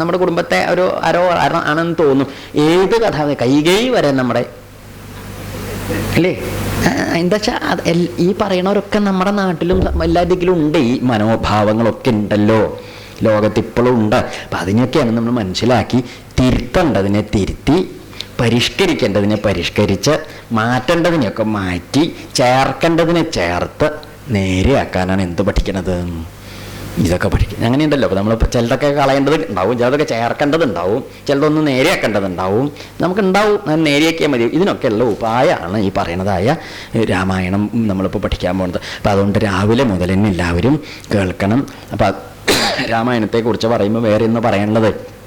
നമ്മുടെ കുടുംബത്തെ ഒരു അരോ ആണെന്ന് തോന്നും. ഏത് കഥ കൈകൈ വരെ നമ്മുടെ. അല്ലേ? എന്താ വെച്ചാൽ ഈ പറയണവരൊക്കെ നമ്മുടെ നാട്ടിലും എല്ലാ ഉണ്ട്. ഈ മനോഭാവങ്ങളൊക്കെ ഉണ്ടല്ലോ. ലോകത്ത് ഇപ്പോഴും ഉണ്ട്. അപ്പം അതിനൊക്കെയാണ് നമ്മൾ മനസ്സിലാക്കി തിരുത്തേണ്ടതിനെ തിരുത്തി പരിഷ്കരിക്കേണ്ടതിനെ പരിഷ്കരിച്ച് മാറ്റേണ്ടതിനെയൊക്കെ മാറ്റി ചേർക്കേണ്ടതിനെ ചേർത്ത് നേരെയാക്കാനാണ് എന്ത് പഠിക്കണത്? ഇതൊക്കെ പഠിക്കും. അങ്ങനെയുണ്ടല്ലോ. അപ്പോൾ നമ്മൾ ചിലതൊക്കെ കളയേണ്ടത് ഉണ്ടാവും. ചിലതൊക്കെ ചേർക്കേണ്ടതുണ്ടാവും ചിലതൊന്ന് നേരെയാക്കേണ്ടതുണ്ടാവും നമുക്കുണ്ടാവും നേരെയാക്കിയാൽ മതി. ഇതിനൊക്കെയുള്ള ഉപായമാണ് ഈ പറയുന്നതായ രാമായണം നമ്മളിപ്പോൾ പഠിക്കാൻ പോകുന്നത് അപ്പോൾ അതുകൊണ്ട് രാവിലെ മുതൽ തന്നെ എല്ലാവരും കേൾക്കണം. അപ്പോൾ രാമായണത്തെക്കുറിച്ച് പറയുമ്പോൾ വേറെ ഒന്ന് പറയാനുള്ളത്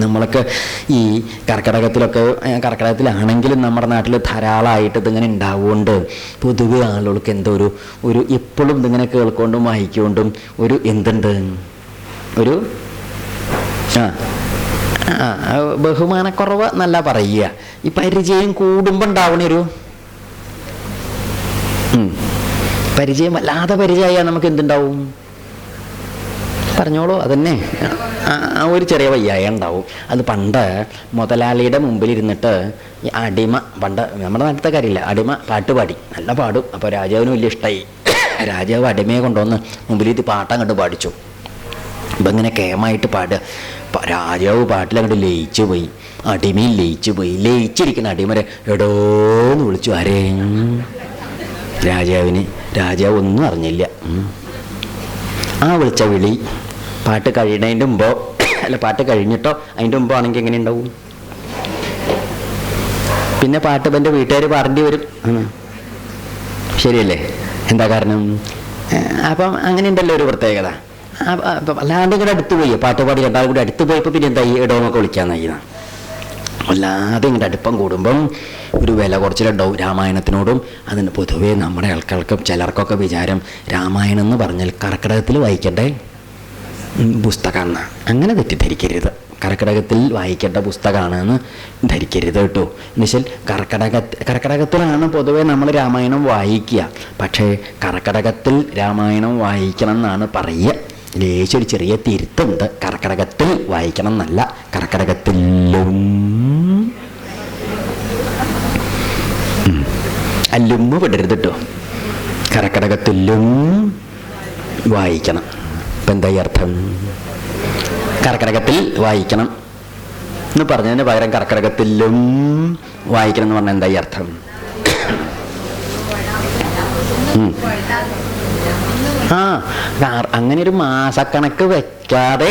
നമ്മളൊക്കെ ഈ കർക്കിടകത്തിലൊക്കെ കർക്കിടകത്തിലാണെങ്കിലും നമ്മുടെ നാട്ടിൽ ധാരാളമായിട്ട് ഇതിങ്ങനെ ഉണ്ടാവുകൊണ്ട് പൊതുവെ ആളുകൾക്ക് എന്തോ ഒരു ഒരു എപ്പോഴും ഇതിങ്ങനെ കേൾക്കൊണ്ടും വായിക്കൊണ്ടും ഒരു എന്തുണ്ട് ഒരു ആ ആ ബഹുമാനക്കുറവ് നല്ല പറയുക ഈ പരിചയം കൂടുമ്പോൾ ഉണ്ടാവണ ഒരു ഉം. പരിചയം വല്ലാതെ പരിചയമായാൽ നമുക്ക് എന്തുണ്ടാവും പറഞ്ഞോളൂ അതന്നെ. ആ, ഒരു ചെറിയ വയ്യായ ഉണ്ടാവും. അത് പണ്ട് മുതലാളിയുടെ മുമ്പിൽ ഇരുന്നിട്ട് ഈ അടിമ പണ്ട് നമ്മുടെ നാട്ടിലത്തെ കാര്യമില്ല അടിമ പാട്ട് പാടി നല്ല പാടും. അപ്പോൾ രാജാവിന് വലിയ ഇഷ്ടമായി രാജാവ് അടിമയെ കൊണ്ടുവന്ന് മുമ്പിലിരുത്തി പാട്ടം പാടിച്ചു. അപ്പം ഇങ്ങനെ കേമായിട്ട് പാടുക രാജാവ് പാട്ടിലങ്ങോട്ട് ലയിച്ചു പോയി. അടിമയിൽ ലയിച്ചു പോയി. ലയിച്ചിരിക്കുന്ന അടിമരെ എടോന്ന് വിളിച്ചു. ആരേ? രാജാവിന്. രാജാവ് ഒന്നും അറിഞ്ഞില്ല. ആ വിളിച്ച വിളി പാട്ട് കഴിയണതിന്റെ മുമ്പോ അല്ല പാട്ട് കഴിഞ്ഞിട്ടോ അതിന്റെ മുമ്പോ ആണെങ്കിൽ എങ്ങനെ ഉണ്ടാവും? പിന്നെ പാട്ട് എന്റെ വീട്ടുകാർ പറഞ്ഞു വരും. ശരിയല്ലേ? എന്താ കാരണം? അപ്പം അങ്ങനെ ഉണ്ടല്ലോ ഒരു പ്രത്യേകത. അല്ലാണ്ട് ഇങ്ങനെ അടുത്ത് പോയി. പാട്ട് പാടി രണ്ടാളും കൂടി അടുത്ത് പോയപ്പോൾ പിന്നെ എന്തായി? ഇടവൊക്കെ വിളിക്കാന്നായി അല്ലാതെ ഇങ്ങോട്ട് അടുപ്പം കൂടുമ്പം ഒരു വില കുറച്ചിലുണ്ടാവും രാമായണത്തിനോടും. അതിന് പൊതുവേ നമ്മുടെ ആൾക്കാർക്കും ചിലർക്കൊക്കെ വിചാരം രാമായണം എന്ന് പറഞ്ഞാൽ കർക്കിടകത്തിൽ വായിക്കണ്ടേ? ഉം, പുസ്തകമാണ്. അങ്ങനെ തെറ്റിദ്ധരിക്കരുത്. കർക്കിടകത്തിൽ വായിക്കേണ്ട പുസ്തകമാണെന്ന് ധരിക്കരുത് കേട്ടോ. എന്നുവെച്ചാൽ കർക്കിടക കർക്കിടകത്തിലാണ് പൊതുവേ നമ്മൾ രാമായണം വായിക്കുക. പക്ഷേ കർക്കിടകത്തിൽ രാമായണം വായിക്കണം എന്നാണ് പറയുക ലേശൊരു ചെറിയ തിരുത്തുണ്ട് കർക്കിടകത്തിൽ വായിക്കണം എന്നല്ല കർക്കിടകത്തിലും അല്ലുമ്പ് വിടരുത് കേട്ടോ. കർക്കിടകത്തിലും വായിക്കണം. ഇപ്പം എന്താ ഈ അർത്ഥം കർക്കടകത്തിൽ വായിക്കണം എന്ന് പറഞ്ഞതിന് പകരം കർക്കിടകത്തിലും വായിക്കണം എന്ന് പറഞ്ഞാൽ എന്താ ഈ അർത്ഥം ആ അങ്ങനെ ഒരു മാസക്കണക്ക് വെക്കാതെ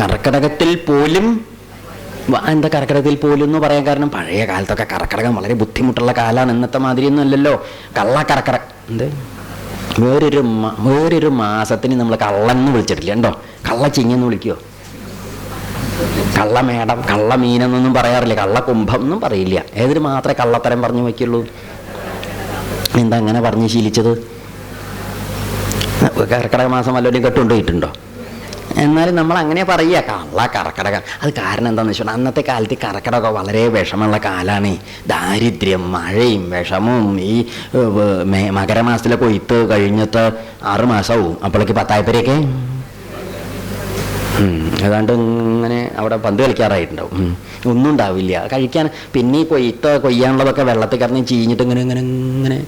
കർക്കിടകത്തിൽ പോലും എന്താ കർക്കിടകത്തിൽ പോലും എന്ന് പറയാൻ കാരണം പഴയ കാലത്തൊക്കെ കർക്കിടകം വളരെ ബുദ്ധിമുട്ടുള്ള കാലമാണ്. ഇന്നത്തെ മാതിരിയൊന്നും അല്ലല്ലോ. കള്ള കർക്കിടക എന്ത്? വേറൊരു വേറൊരു മാസത്തിന് നമ്മൾ കള്ളെന്ന് വിളിച്ചിട്ടില്ല ഉണ്ടോ കള്ള ചിങ്ങെന്ന് വിളിക്കുമോ കള്ള മേടം കള്ള മീനെന്നൊന്നും പറയാറില്ല കള്ള കുംഭം എന്നും പറയില്ല. ഏതിന് മാത്രമേ കള്ളത്തരം പറഞ്ഞു വയ്ക്കുള്ളൂ? എന്താ അങ്ങനെ പറഞ്ഞ് ശീലിച്ചത്? കർക്കിടക മാസം വല്ലവരും കെട്ടുകൊണ്ടുപോയിട്ടുണ്ടോ എന്നാലും നമ്മൾ അങ്ങനെ പറയുക. കള്ള കർക്കിടകം അത് കാരണം എന്താണെന്ന് വെച്ചാൽ അന്നത്തെ കാലത്ത് കർക്കിടകം വളരെ വിഷമമുള്ള കാലമാണ് ദാരിദ്ര്യം മഴയും വിഷമവും. ഈ മകരമാസത്തിലെ കൊയ്ത്ത് കഴിഞ്ഞിട്ട് ആറുമാസവും അപ്പോഴേക്ക് പത്തായപ്പരെയൊക്കെ. ഏതാണ്ട് ഇങ്ങനെ അവിടെ പന്ത് കളിക്കാറായിട്ടുണ്ടാവും. ഒന്നും ഉണ്ടാവില്ല. കഴിക്കാൻ പിന്നെ ഈ കൊയ്ത്ത് കൊയ്യാനുള്ളതൊക്കെ വെള്ളത്തിൽ കിടന്ന് ചീഞ്ഞിട്ട് ഇങ്ങനെ ഇങ്ങനെ ഇങ്ങനെ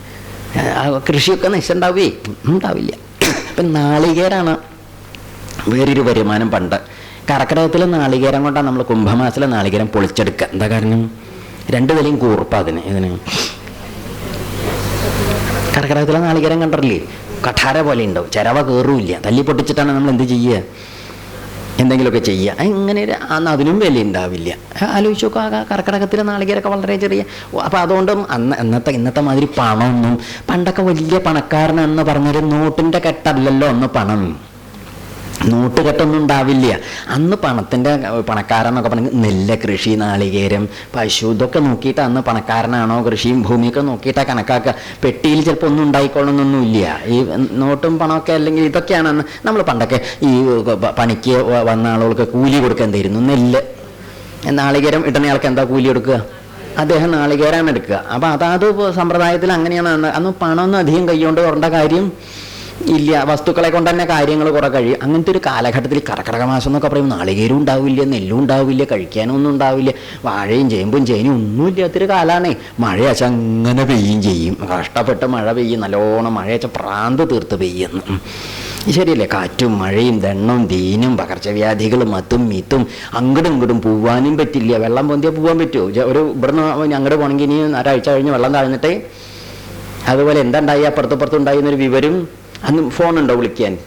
കൃഷിയൊക്കെ നശിച്ചുണ്ടാവേ ഉണ്ടാവില്ല. ഇപ്പം നാളികേരാണ്. വേറൊരു വരുമാനം പണ്ട്. കർക്കിടകത്തിലെ നാളികേരം കൊണ്ടാണ് നമ്മൾ കുംഭമാസത്തിലെ നാളികേരം പൊളിച്ചെടുക്കുക. എന്താ കാരണം? രണ്ട് വിലയും കൂർപ്പം അതിന് ഇതിന്. കർക്കിടകത്തിലെ നാളികേരം കണ്ടിട്ടില്ലേ? കഠാര പോലെ ഉണ്ടാവും. ചിരവ കയറുമില്ല തല്ലി പൊട്ടിച്ചിട്ടാണ് നമ്മൾ എന്ത് ചെയ്യുക? എന്തെങ്കിലുമൊക്കെ ചെയ്യുക. ഇങ്ങനെ ഒരു അന്ന് അതിനും വില ഉണ്ടാവില്ല. ആലോചിച്ച് നോക്കുക ആ കർക്കിടകത്തിലെ നാളികേരൊക്കെ വളരെ ചെറിയ. അപ്പോൾ അതുകൊണ്ടും അന്ന് ഇന്നത്തെ ഇന്നത്തെ മാതിരി പണമൊന്നും പണ്ടൊക്കെ വലിയ പണക്കാരനെന്ന് പറഞ്ഞൊരു നോട്ടിന്റെ കെട്ടല്ലല്ലോ അന്ന് പണം. നോട്ടുകെട്ടൊന്നും ഉണ്ടാവില്ല. അന്ന് പണത്തിന്റെ പണക്കാരനൊക്കെ പറഞ്ഞ നെല്ല് കൃഷി നാളികേരം പശു ഇതൊക്കെ നോക്കിയിട്ട് അന്ന് പണക്കാരനാണോ കൃഷിയും ഭൂമിയൊക്കെ നോക്കിയിട്ടാണ് കണക്കാക്കുക പെട്ടിയിൽ ചിലപ്പോൾ ഒന്നും ഉണ്ടായിക്കൊള്ളണമെന്നൊന്നുമില്ല ഈ നോട്ടും പണമൊക്കെ അല്ലെങ്കിൽ ഇതൊക്കെയാണ് അന്ന് നമ്മൾ പണ്ടൊക്കെ ഈ പണിക്ക് വന്ന ആളുകൾക്ക് കൂലി കൊടുക്കാൻ തരുന്നു. നെല്ല്. നാളികേരം ഇടുന്നയാൾക്ക് എന്താ കൂലി കൊടുക്കുക? അദ്ദേഹം നാളികേരാണ് എടുക്കുക. അപ്പോൾ അതാത് സമ്പ്രദായത്തിൽ അങ്ങനെയാണ് അന്ന്. അന്ന് പണമൊന്നും അധികം കൈകൊണ്ട് വരേണ്ട കാര്യം ഇല്ല വസ്തുക്കളെ കൊണ്ട് തന്നെ കാര്യങ്ങൾ കുറെ കഴിയും. അങ്ങനത്തെ ഒരു കാലഘട്ടത്തിൽ കർക്കിടക മാസം എന്നൊക്കെ പറയും നാളികേരും ഉണ്ടാവില്ല നെല്ലും ഉണ്ടാവില്ല കഴിക്കാനൊന്നും ഉണ്ടാവില്ല വാഴയും ചേമ്പും ചേനയും ഒന്നും ഇല്ലാത്തൊരു മഴ മഴയച്ച അങ്ങനെ പെയ്യും ചെയ്യും. കഷ്ടപ്പെട്ട് മഴ പെയ്യും നല്ലോണം മഴയച്ച പ്രാന്ത് തീർത്ത് പെയ്യുന്നു. ശരിയല്ലേ? കാറ്റും മഴയും ദണ്ണവും ദീനും പകർച്ചവ്യാധികളും മത്തും മീത്തും അങ്ങോട്ടും ഇങ്ങോട്ടും പോവാനും പറ്റില്ല. വെള്ളം പൊന്തിയാൽ പോകാൻ പറ്റുമോ ഒരു ഇവിടുന്ന് അങ്ങോട്ട് പോകണമെങ്കിൽ ഇനി ഒരാഴ്ച കഴിഞ്ഞ് വെള്ളം താഴ്ന്നിട്ടേ. അതുപോലെ എന്തുണ്ടായി അപ്പുറത്തപ്പുറത്തും ഉണ്ടായി എന്നൊരു വിവരം അന്ന് ഫോണുണ്ടോ വിളിക്കാൻ?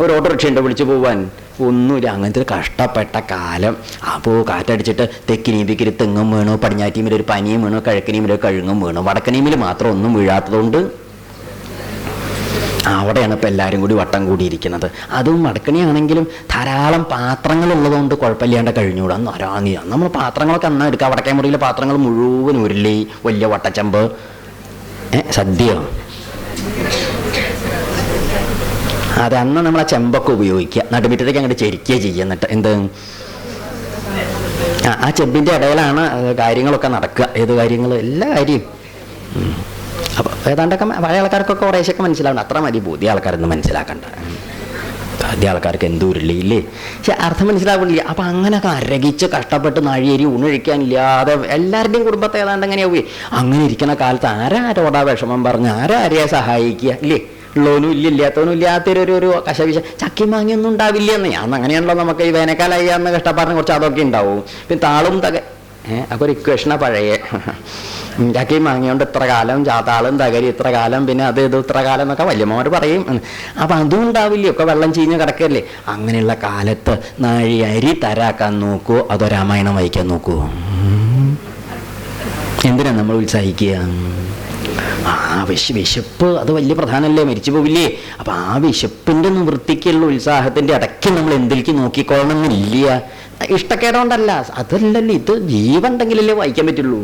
ഒരു ഓട്ടോറിക്ഷ ഉണ്ടോ വിളിച്ചു പോവാൻ? ഒന്നുമില്ല. അങ്ങനത്തെ ഒരു കഷ്ടപ്പെട്ട കാലം. അപ്പോൾ കാറ്റടിച്ചിട്ട് തെക്കിനീമിക്കൊരു തെങ്ങും വീണു പടിഞ്ഞാറ്റീമിൽ ഒരു പനിയും വീണു കിഴക്കനീമിൽ ഒരു കഴുങ്ങും വീണു വടക്കനീമിൽ മാത്രം ഒന്നും വീഴാത്തതുകൊണ്ട് അവിടെയാണ് ഇപ്പം എല്ലാവരും കൂടി വട്ടം കൂടിയിരിക്കുന്നത്. അതും വടക്കണിയാണെങ്കിലും ധാരാളം പാത്രങ്ങളുള്ളതുകൊണ്ട് കുഴപ്പമില്ലാണ്ട് കഴിഞ്ഞുകൂടാ. നരാനി നമ്മൾ പാത്രങ്ങളൊക്കെ അന്നാ എടുക്കുക. വടക്കേ മുറിയിലെ പാത്രങ്ങൾ മുഴുവൻ ഉരുളി വലിയ വട്ടച്ചമ്പ്. ഏഹ് സദ്യ. അത് അന്ന് നമ്മൾ ആ ചെമ്പൊക്കെ ഉപയോഗിക്കുക. നടുമിറ്റത്തേക്ക് അങ്ങോട്ട് ചെരിക്കുക ചെയ്യുക എന്നിട്ട്. എന്ത്? ആ ആ ചെമ്പിന്റെ ഇടയിലാണ് കാര്യങ്ങളൊക്കെ നടക്കുക. ഏത് കാര്യങ്ങൾ എല്ലാ കാര്യവും. അപ്പോൾ ഏതാണ്ടൊക്കെ പഴയ ആൾക്കാർക്കൊക്കെ കുറേശ്ശൊക്കെ മനസ്സിലാവണം. അത്ര മതി പുതിയ ആൾക്കാരെന്ന് മനസ്സിലാക്കണ്ട. ആദ്യ ആൾക്കാർക്ക് എന്തോ ഒരു ഇല്ലേ പക്ഷെ അർത്ഥം മനസ്സിലാവില്ല അപ്പം അങ്ങനെയൊക്കെ അരകിച്ച് കഷ്ടപ്പെട്ട് നഴിയരി ഉണഴിക്കാനില്ലാതെ എല്ലാവരുടെയും കുടുംബത്തെ ഏതാണ്ട് എങ്ങനെയാ അങ്ങനെ ഇരിക്കുന്ന കാലത്ത് ആരാ ആരോടാ വിഷമം പറഞ്ഞ്? ആരാ ആരെയാ സഹായിക്കുക? ഇല്ലേ? ഉള്ളവനും ഇല്ല ഇല്ലാത്തവനും ഇല്ലാത്തൊരു ഒരു ഒരു ചക്കി മാങ്ങിയൊന്നും ഉണ്ടാവില്ല എന്ന്. ഞാൻ അങ്ങനെയാണല്ലോ നമുക്ക് ഈ വേനൽക്കാലായി അന്ന് കഷ്ടപ്പാടിനെ കുറച്ച് അതൊക്കെ ഉണ്ടാവും. പിന്നെ താളും തക ഏഹ് അപ്പൊ ഒരു ഇക്വേഷനാ പഴയ. ചക്കി മാങ്ങിയോണ്ട് ഇത്ര കാലം ചാത്താളും തകരി ഇത്ര കാലം പിന്നെ അത് ഇത് ഇത്ര കാലം എന്നൊക്കെ വല്യമ്മമാർ പറയും. അപ്പൊ അതും ഉണ്ടാവില്ല. ഒക്കെ വെള്ളം ചീഞ്ഞ് കിടക്കല്ലേ. അങ്ങനെയുള്ള കാലത്ത് നാഴി അരി തരാക്കാൻ നോക്കൂ അതോ രാമായണം വായിക്കാൻ നോക്കൂ. എന്തിനാ നമ്മൾ ഉത്സാഹിക്കുക? ആ വിശ വിശപ്പ് അത് വലിയ പ്രധാനമല്ലേ മരിച്ചു പോവില്ലേ? അപ്പൊ ആ വിശപ്പിന്റെ നിവൃത്തിക്കുള്ള ഉത്സാഹത്തിന്റെ അടയ്ക്ക് നമ്മൾ എന്തിലേക്ക് നോക്കിക്കോളണം എന്നില്ല ഇഷ്ടക്കേടോണ്ടല്ല അതല്ലല്ലോ ഇത് ജീവൻ ഉണ്ടെങ്കിലല്ലേ വായിക്കാൻ പറ്റുള്ളൂ.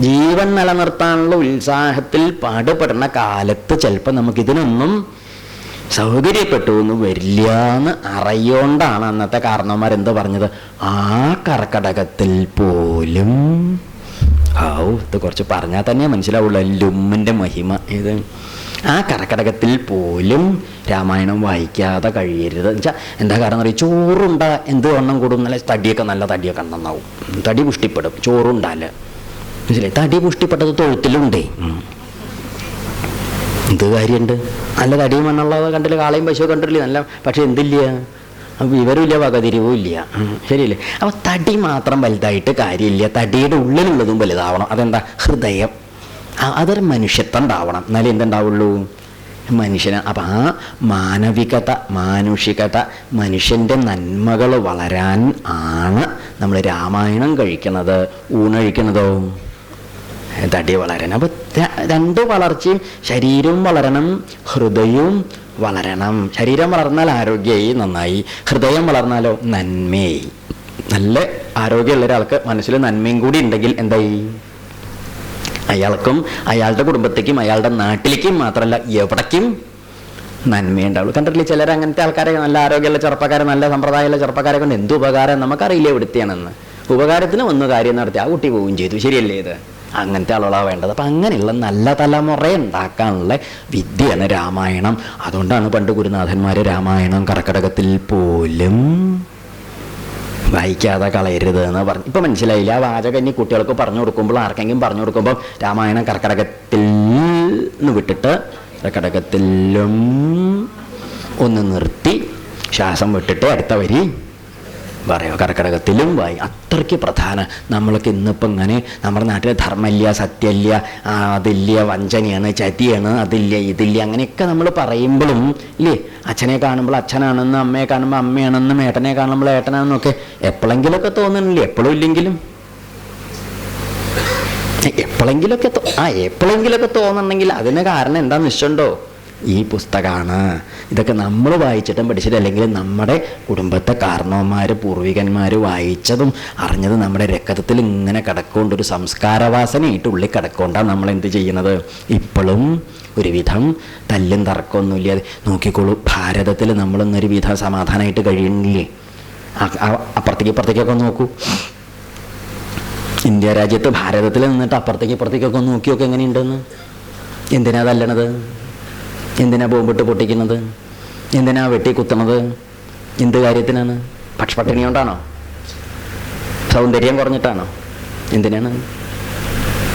ജീവൻ നിലനിർത്താനുള്ള ഉത്സാഹത്തിൽ പാടുപെടുന്ന കാലത്ത് ചിലപ്പോൾ നമുക്കിതിനൊന്നും സൗകര്യപ്പെട്ടു എന്ന് വരില്ല എന്ന് അറിയോണ്ടാണ് അന്നത്തെ കാരണവന്മാരെന്ത് പറഞ്ഞത്? ആ കർക്കടകത്തിൽ പോലും ഔ ഇത് കുറച്ച് പറഞ്ഞാൽ തന്നെ മനസ്സിലാവുള്ളൂ. ലുമ്മിന്റെ മഹിമ ഇത് ആ കറക്കടകത്തിൽ പോലും രാമായണം വായിക്കാതെ കഴിയരുത്. എന്നുവെച്ചാൽ എന്താ കാരണം അറിയാം? ചോറുണ്ട എന്ത് വണ്ണം കൂടും? നല്ല തടിയൊക്കെ നല്ല തടിയൊക്കെ നന്നാവും. തടി പുഷ്ടിപ്പെടും. ചോറുണ്ടാൽ. മനസ്സിലായി? തടി പുഷ്ടിപ്പെട്ടത് തൊഴുത്തിലുണ്ടേ. എന്ത് കാര്യമുണ്ട് നല്ല തടിയും മണ്ണുള്ളത് കണ്ടില്ല? കാളയും പശുവും കണ്ടില്ലേ നല്ല പക്ഷെ എന്തില്ല? വിവരമില്ല വകതിരിവും ഇല്ല. ശരിയല്ലേ? അപ്പൊ തടി മാത്രം വലുതായിട്ട് കാര്യമില്ല. തടിയുടെ ഉള്ളിലുള്ളതും വലുതാവണം. അതെന്താ? ഹൃദയം. അതൊരു മനുഷ്യത്വം ഉണ്ടാവണം. എന്നാലേ എന്തുണ്ടാവുള്ളൂ? മനുഷ്യന് അപ്പം ആ മാനവികത മാനുഷികത മനുഷ്യന്റെ നന്മകൾ വളരാൻ ആണ് നമ്മൾ രാമായണം കഴിക്കുന്നത്. ഊണഴിക്കുന്നതോ തടി വളരണം. അപ്പം രണ്ട് വളർച്ചയും ശരീരവും വളരണം ഹൃദയവും വളരണം. ശരീരം വളർന്നാൽ ആരോഗ്യമായി നന്നായി. ഹൃദയം വളർന്നാലോ നന്മയായി നല്ല ആരോഗ്യമുള്ള ഒരാൾക്ക് മനസ്സിൽ നന്മയും കൂടി ഉണ്ടെങ്കിൽ എന്തായി? അയാൾക്കും അയാളുടെ കുടുംബത്തേക്കും അയാളുടെ നാട്ടിലേക്കും മാത്രമല്ല എവിടേക്കും നന്മയുണ്ടാവുള്ളൂ കണ്ടിട്ടില്ലേ? ചിലർ അങ്ങനത്തെ ആൾക്കാരെ നല്ല ആരോഗ്യമുള്ള ചെറുപ്പക്കാരെ നല്ല സമ്പ്രദായമുള്ള ചെറുപ്പക്കാരെ കൊണ്ട് എന്ത് ഉപകാരം നമുക്കറിയില്ല എവിടുത്തെയാണെന്ന്. ഉപകാരത്തിന് ഒന്ന് കാര്യം നടത്തി. ആ കുട്ടി പോവുകയും ചെയ്തു. ശരിയല്ലേ ഇത്? അങ്ങനത്തെ ആളുകളാണ് വേണ്ടത്. അപ്പം അങ്ങനെയുള്ള നല്ല തലമുറ ഉണ്ടാക്കാനുള്ള വിദ്യയാണ് രാമായണം. അതുകൊണ്ടാണ് പണ്ട് ഗുരുനാഥന്മാർ രാമായണം കർക്കടകത്തിൽ പോലും വായിക്കാതെ കളയരുത് എന്ന് പറഞ്ഞു. ഇപ്പം മനസ്സിലായില്ല? ആ വാചകം ഇനി കുട്ടികൾക്ക് പറഞ്ഞു കൊടുക്കുമ്പോൾ ആർക്കെങ്കിലും പറഞ്ഞു കൊടുക്കുമ്പോൾ രാമായണം കർക്കടകത്തിൽ നിന്ന് വിട്ടിട്ട് കർക്കടകത്തിലും ഒന്ന് നിർത്തി ശ്വാസം വിട്ടിട്ട് അടുത്ത വരി പറയോ കർക്കിടകത്തിലും വായി അത്രയ്ക്ക് പ്രധാന. നമ്മൾക്ക് ഇന്നിപ്പോൾ ഇങ്ങനെ നമ്മുടെ നാട്ടിൽ ധർമ്മമില്ല സത്യമില്ല അതില്ല വഞ്ചനയാണ് ചതിയാണ് അതില്ല ഇതില്ല അങ്ങനെയൊക്കെ നമ്മൾ പറയുമ്പോഴും ഇല്ലേ? അച്ഛനെ കാണുമ്പോൾ അച്ഛനാണെന്ന് അമ്മയെ കാണുമ്പോൾ അമ്മയാണെന്നും ഏട്ടനെ കാണുമ്പോൾ ഏട്ടനാണെന്നൊക്കെ എപ്പോഴെങ്കിലുമൊക്കെ തോന്നുന്നില്ലേ? എപ്പോഴും ഇല്ലെങ്കിലും. എപ്പോഴെങ്കിലൊക്കെ ആ എപ്പോഴെങ്കിലൊക്കെ തോന്നുന്നുണ്ടെങ്കിൽ അതിന് കാരണം എന്താണെന്ന് നിശ്ചയുണ്ടോ ഈ പുസ്തകമാണ് ഇതൊക്കെ നമ്മൾ വായിച്ചിട്ടും പഠിച്ചിട്ട് അല്ലെങ്കിൽ നമ്മുടെ കുടുംബത്തെ കാരണവന്മാർ പൂർവികന്മാർ വായിച്ചതും അറിഞ്ഞത് നമ്മുടെ രക്തത്തിൽ ഇങ്ങനെ കിടക്കൊണ്ട് ഒരു സംസ്കാരവാസനയായിട്ട് ഉള്ളിൽ കിടക്കൊണ്ടാണ് നമ്മൾ എന്ത് ചെയ്യുന്നത്? ഇപ്പോഴും ഒരുവിധം തല്ലും തർക്കമൊന്നുമില്ലാതെ നോക്കിക്കോളൂ ഭാരതത്തിൽ നമ്മളിന്നൊരു വിധം സമാധാനമായിട്ട് കഴിയുന്നില്ലേ? അപ്പുറത്തേക്ക് ഇപ്പുറത്തേക്കൊക്കെ നോക്കൂ. ഇന്ത്യ രാജ്യത്ത് ഭാരതത്തിൽ നിന്നിട്ട് അപ്പുറത്തേക്ക് ഇപ്പുറത്തേക്കൊക്കെ നോക്കിയൊക്കെ എങ്ങനെയുണ്ടെന്ന്? എന്തിനാ തല്ലണത്? എന്തിനാ ബോംബിട്ട് പൊട്ടിക്കുന്നത്? എന്തിനാ വെട്ടി കുത്തുന്നത്? എന്ത് കാര്യത്തിനാണ്? പക്ഷപട്ടിണി കൊണ്ടാണോ സൗന്ദര്യം കുറഞ്ഞിട്ടാണോ? എന്തിനാണ്?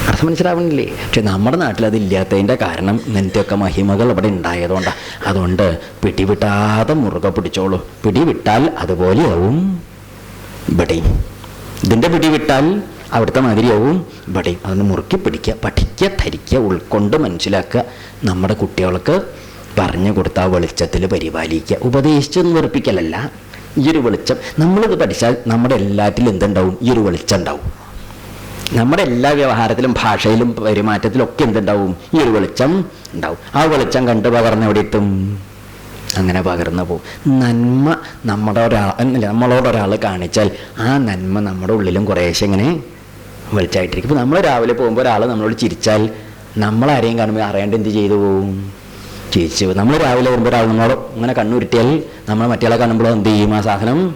അർത്ഥം മനസ്സിലാവണില്ലേ? പക്ഷെ നമ്മുടെ നാട്ടിൽ അതില്ലാത്തതിന്റെ കാരണം ഇങ്ങനത്തെയൊക്കെ മഹിമകൾ അവിടെ ഉണ്ടായതുകൊണ്ടാണ് അതുകൊണ്ട് പിടിവിട്ടാതെ മുറുകെ പിടിച്ചോളൂ. പിടിവിട്ടാൽ അതുപോലെയാവും. ഇവിടെ ഇതിന്റെ പിടിവിട്ടാൽ അവിടുത്തെ മാതിരിയാവും. ഇവിടെയും അതൊന്ന് മുറുക്കി പിടിക്കുക പഠിക്കുക ധരിക്കുക ഉൾക്കൊണ്ട് മനസ്സിലാക്കുക. നമ്മുടെ കുട്ടികൾക്ക് പറഞ്ഞു കൊടുത്ത ആ വെളിച്ചത്തിൽ പരിപാലിക്കുക. ഉപദേശിച്ചൊന്നും വെറുപ്പിക്കലല്ല. ഈ ഒരു വെളിച്ചം നമ്മളിത് പഠിച്ചാൽ നമ്മുടെ എല്ലാറ്റിലും എന്തുണ്ടാവും? ഈ ഒരു വെളിച്ചം ഉണ്ടാവും. നമ്മുടെ എല്ലാ വ്യവഹാരത്തിലും ഭാഷയിലും പെരുമാറ്റത്തിലും ഒക്കെ എന്തുണ്ടാവും? ഈ ഒരു വെളിച്ചം ഉണ്ടാവും. ആ വെളിച്ചം കണ്ട് പകർന്ന് എവിടെ എത്തും? അങ്ങനെ പകർന്നു പോകും നന്മ നമ്മുടെ ഒരാൾ നമ്മളോടൊരാൾ നമ്മളോട് കാണിച്ചാൽ ആ നന്മ നമ്മുടെ ഉള്ളിലും കുറേശ്ശെ ഇങ്ങനെ വെളിച്ചമായിട്ടിരിക്കും ഇപ്പോൾ നമ്മൾ രാവിലെ പോകുമ്പോൾ ഒരാൾ നമ്മളോട് ചിരിച്ചാൽ നമ്മളാരെയും കാണുമ്പോൾ അറിയാണ്ട് എന്ത് ചെയ്തു പോകും ചിരിച്ചു. നമ്മൾ രാവിലെ വരുമ്പോൾ ഒരാൾ നമ്മളോട് ഇങ്ങനെ കണ്ണുരുട്ടിയാൽ നമ്മൾ മറ്റേ കാണുമ്പോൾ എന്ത് ചെയ്യും ആ സാധനം?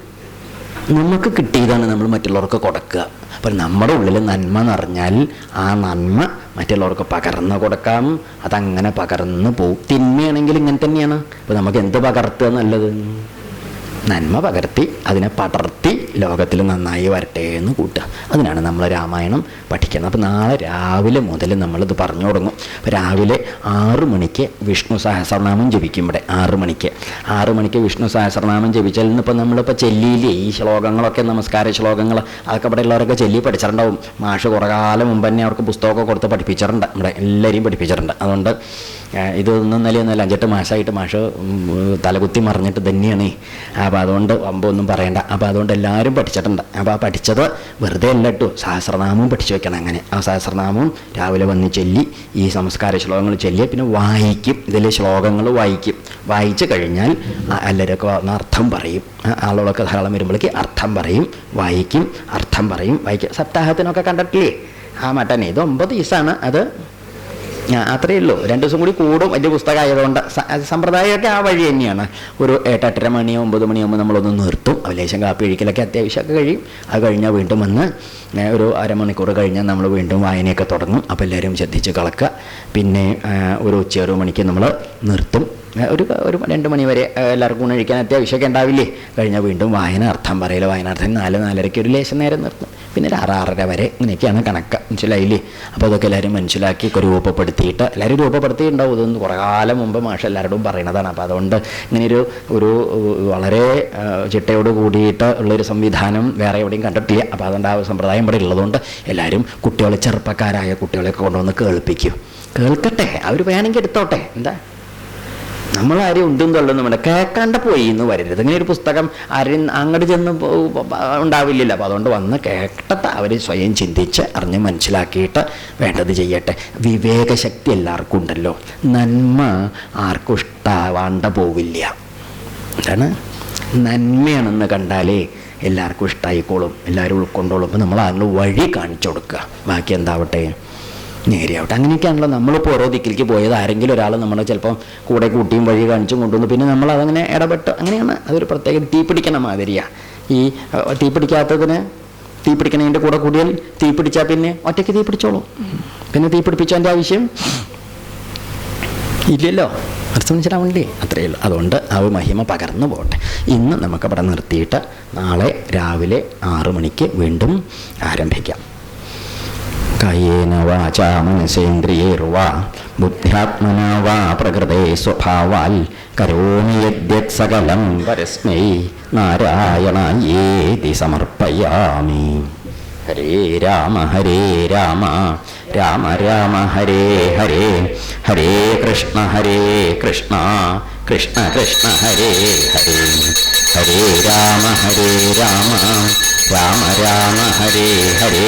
നമുക്ക് കിട്ടിയതാണ് നമ്മൾ മറ്റുള്ളവർക്ക് കൊടുക്കുക. അപ്പം നമ്മുടെ ഉള്ളിൽ നന്മ നിറഞ്ഞാൽ ആ നന്മ മറ്റുള്ളവർക്ക് പകർന്ന് കൊടുക്കാം. അതങ്ങനെ പകർന്ന് പോകും തിന്മയാണെങ്കിൽ ഇങ്ങനെ തന്നെയാണ്. അപ്പം നമുക്ക് എന്ത് പകർത്തുക നല്ലത്? നന്മ പകർത്തി അതിനെ പടർത്തി ലോകത്തിൽ നന്നായി വരട്ടെ എന്ന് കൂട്ടുക. അതിനാണ് നമ്മൾ രാമായണം പഠിക്കുന്നത്. അപ്പോൾ നാളെ രാവിലെ മുതൽ നമ്മളിത് പറഞ്ഞു തുടങ്ങും. അപ്പോൾ രാവിലെ ആറു മണിക്ക് വിഷ്ണു സഹസ്രനാമം ജപിക്കും ഇവിടെ ആറു മണിക്ക്. ആറു മണിക്ക് വിഷ്ണു സഹസ്രനാമം ജപിച്ചാൽ ഇന്നിപ്പോൾ നമ്മളിപ്പോൾ ചെല്ലിയില്ലേ ഈ ശ്ലോകങ്ങളൊക്കെ നമസ്കാര ശ്ലോകങ്ങൾ അതൊക്കെ ഇവിടെ ഉള്ളവരൊക്കെ ചെല്ലി പഠിച്ചിട്ടുണ്ടാവും. മാഷ് കുറേ കാലം മുമ്പ് തന്നെ അവർക്ക് പുസ്തകമൊക്കെ കൊടുത്ത് പഠിപ്പിച്ചിട്ടുണ്ട്. ഇവിടെ എല്ലാവരെയും പഠിപ്പിച്ചിട്ടുണ്ട്. അതുകൊണ്ട് ഏഹ് ഇതൊന്നും നിലയൊന്നുമല്ല അഞ്ചെട്ട് മാസമായിട്ട് മാഷ് തലകുത്തി മറിഞ്ഞിട്ട് തന്നെയാണ് അപ്പോൾ അതുകൊണ്ട് അമ്പൊന്നും പറയണ്ട. അപ്പോൾ അതുകൊണ്ട് എല്ലാവരും പഠിച്ചിട്ടുണ്ട്. അപ്പോൾ ആ പഠിച്ചത് വെറുതെ അല്ല കേട്ടോ. സഹസ്രനാമവും പഠിച്ചു വെക്കണം അങ്ങനെ. ആ സഹസ്രനാമവും രാവിലെ വന്ന് ചൊല്ലി ഈ സംസ്കാര ശ്ലോകങ്ങൾ ചൊല്ലി പിന്നെ വായിക്കും. ഇതിലെ ശ്ലോകങ്ങൾ വായിക്കും. വായിച്ചു കഴിഞ്ഞാൽ എല്ലാവരൊക്കെ വന്ന് അർത്ഥം പറയും. ആളുകളൊക്കെ ധാരാളം വരുമ്പോഴേക്ക് അർത്ഥം പറയും വായിക്കും അർത്ഥം പറയും വായിക്കും. സപ്താഹത്തിനൊക്കെ കണ്ടിട്ടില്ലേ? ആ മട്ടനെ ഇത് ഒമ്പത് ദിവസമാണ്. അത് അത്രയേ ഉള്ളൂ. രണ്ട് ദിവസം കൂടി കൂടും. വലിയ പുസ്തകം ആയതുകൊണ്ട് സമ്പ്രദായമൊക്കെ ആ വഴി തന്നെയാണ്. ഒരു എട്ട് എട്ടര മണിയോ ഒമ്പത് മണിയാകുമ്പോൾ നമ്മളൊന്ന് നിർത്തും. ലേശം കാപ്പി കഴിക്കലൊക്കെ അത്യാവശ്യമൊക്കെ കഴിയും. അത് കഴിഞ്ഞാൽ വീണ്ടും വന്ന് ഒരു അരമണിക്കൂർ കഴിഞ്ഞാൽ നമ്മൾ വീണ്ടും വായനയൊക്കെ തുടങ്ങും. അപ്പോൾ എല്ലാവരും ശ്രദ്ധിച്ച് കളക്കുക. പിന്നെ ഒരു ഉച്ച ഒരു മണിക്ക് നമ്മൾ നിർത്തും. ഒരു ഒരു രണ്ട് മണി വരെ എല്ലാവർക്കും ഊണഴിക്കാൻ അത്യാവശ്യമൊക്കെ ഉണ്ടാവില്ലേ? കഴിഞ്ഞാൽ വീണ്ടും വായന അർത്ഥം പറയില്ല വായനാർത്ഥം നാല് നാലരയ്ക്ക് ഒരു ലേശം നേരം നിർത്തും. പിന്നെ ഒരു ആറ് ആറര വരെ ഇങ്ങനെയൊക്കെയാണ് കണക്ക്. മനസ്സിലായില്ലേ? അപ്പോൾ അതൊക്കെ എല്ലാവരും മനസ്സിലാക്കി ഒക്കെ രൂപപ്പെടുത്തിയിട്ട് എല്ലാവരും രൂപപ്പെടുത്തിയിട്ടുണ്ടാവും. ഇതൊന്ന് കുറേ കാലം മുമ്പ് മാഷ എല്ലാവരോടും പറയണതാണ്. അപ്പോൾ അതുകൊണ്ട് ഇങ്ങനെയൊരു ഒരു വളരെ ചിട്ടയോട് കൂടിയിട്ട് ഉള്ളൊരു സംവിധാനം വേറെ എവിടെയും കണ്ടിട്ടില്ല. അപ്പോൾ അതുകൊണ്ട് ആ സമ്പ്രദായം ഇവിടെ ഉള്ളതുകൊണ്ട് എല്ലാവരും കുട്ടികളെ ചെറുപ്പക്കാരായ കുട്ടികളെയൊക്കെ കൊണ്ടുവന്ന് കേൾപ്പിക്കും. കേൾക്കട്ടെ? അവർ വേണമെങ്കിൽ എടുത്തോട്ടെ? എന്താ? നമ്മളാരും ഉണ്ടും തള്ളുന്നും വേണ്ട. കേൾക്കാണ്ട് പോയി എന്ന് വരരുത്. ഇങ്ങനെ ഒരു പുസ്തകം ആരും അങ്ങോട്ട് ചെന്ന് ഉണ്ടാവില്ലല്ലോ. അപ്പോൾ അതുകൊണ്ട് വന്ന് കേട്ടിട്ട് അവർ സ്വയം ചിന്തിച്ച് അറിഞ്ഞ് മനസ്സിലാക്കിയിട്ട് വേണ്ടത് ചെയ്യട്ടെ. വിവേകശക്തി എല്ലാവർക്കും ഉണ്ടല്ലോ. നന്മ ആർക്കും ഇഷ്ടാവാണ്ട പോവില്ല. എന്താണ്? നന്മയാണെന്ന് കണ്ടാലേ എല്ലാവർക്കും ഇഷ്ടമായിക്കോളും എല്ലാവരും ഉൾക്കൊണ്ടോളും. അപ്പോൾ നമ്മൾ അതിനുള്ള വഴി കാണിച്ചു കൊടുക്കുക. ബാക്കി എന്താവട്ടെ? നേരെയാവട്ടെ. അങ്ങനെയൊക്കെയാണല്ലോ നമ്മളിപ്പോൾ ഓരോ ദിക്കിലേക്ക് പോയത്. ആരെങ്കിലും ഒരാൾ നമ്മളെ ചിലപ്പം കൂടെ കൂട്ടിയും വഴി കാണിച്ചും കൊണ്ടുവന്നു. പിന്നെ നമ്മൾ അതങ്ങനെ ഇടപെട്ട് അങ്ങനെയാണ്. അതൊരു പ്രത്യേക തീ പിടിക്കണ മാതിരിയാണ് ഈ തീ പിടിക്കാത്തതിന് തീ പിടിക്കണതിന്റെ കൂടെ കൂടിയാൽ തീ പിടിച്ചാൽ പിന്നെ ഒറ്റയ്ക്ക് തീ പിടിച്ചോളൂ പിന്നെ തീ പിടിപ്പിച്ചതിന്റെ ആവശ്യം ഇല്ലല്ലോ. അർത്ഥം മനസ്സിലാവണ്ടേ അത്രയേ ഉള്ളൂ. അതുകൊണ്ട് ആ മഹിമ പകർന്നു പോട്ടെ. ഇന്ന് നമുക്കവിടെ നിർത്തിയിട്ട് നാളെ രാവിലെ ആറു മണിക്ക് വീണ്ടും ആരംഭിക്കാം. കായേന വാച മനസേന്ദ്രിയേർവാ ബുദ്ധ്യാത്മന വാ പ്രകൃതേ സ്വഭാവാൽ കരോമി യദ്യത് സകലം പരസ്മൈ നാരായണയേതി സമർപ്പയാമി. ഹരേ രാമ ഹരേ രാമ രാമ രാമ ഹരേ ഹരേ ഹരേ കൃഷ്ണ ഹരേ കൃഷ്ണ കൃഷ്ണ കൃഷ്ണ ഹരേ ഹരേ ഹരേ രാമ ഹരേ രാമ രാമ രാമ ഹരേ ഹരേ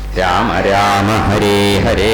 രാമ രാമ രാമ ഹരേ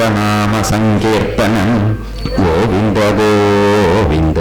ഗോപനാമ സങ്കീർത്തനം ഗോവിന്ദ ഗോവിന്ദ.